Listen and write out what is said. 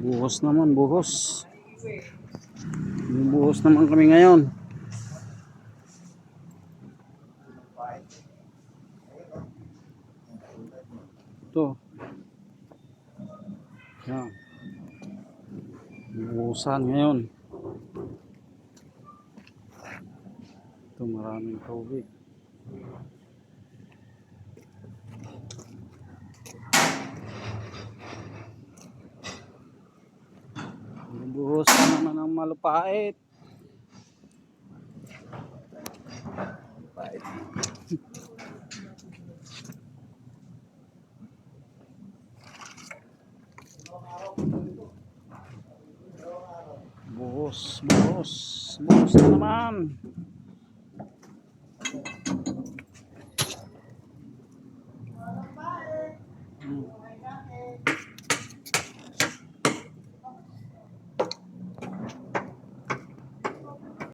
Buhos naman, buhos. Buhos naman kami ngayon. Ito. Yan. Buhusan ngayon. Ito maraming tubig. Buhos na naman ang malupait. Buhos, buhos, buhos na naman.